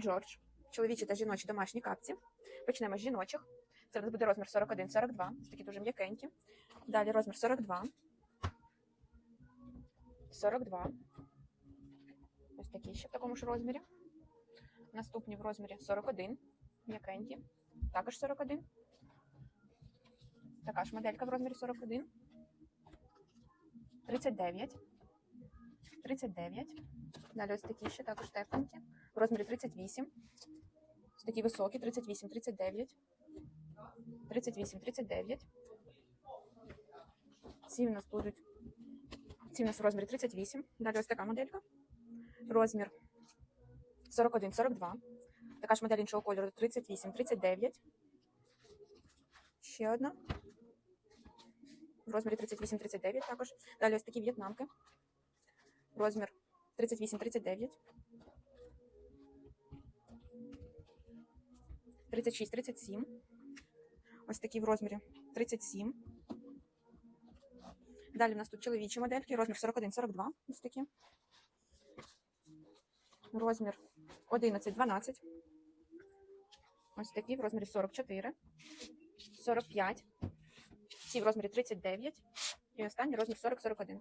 Джордж. Чоловічі та жіночі домашні капці. Почнемо з жіночих. Це в нас буде розмір 41-42. Ось такі дуже м'якенькі. Далі розмір 42. 42. Ось такі ще в такому ж розмірі. Наступні в розмірі 41. М'якенькі. Також 41. Така ж моделька в розмірі 41. 39. 39. Далі ось такі ще також тепленькі. В розмірі 38. Ось такі високі, 38, 39. 38, 39. Ці у нас будуть. Ці у нас в розмірі 38. Далі ось така моделька. Розмір 41, 42. Така ж модель іншого кольору 38, 39. Ще одна. В розмірі 38, 39 також. Далі ось такі в'єтнамки. Розмір 38, 39. 36, 37. Ось такі в розмірі 37. Далі в нас тут чоловічі модельки, розмір 41, 42. Ось такі. Розмір 11, 12. Ось такі в розмірі 44, 45. Ці в розмірі 39. І останній розмір 40, 41.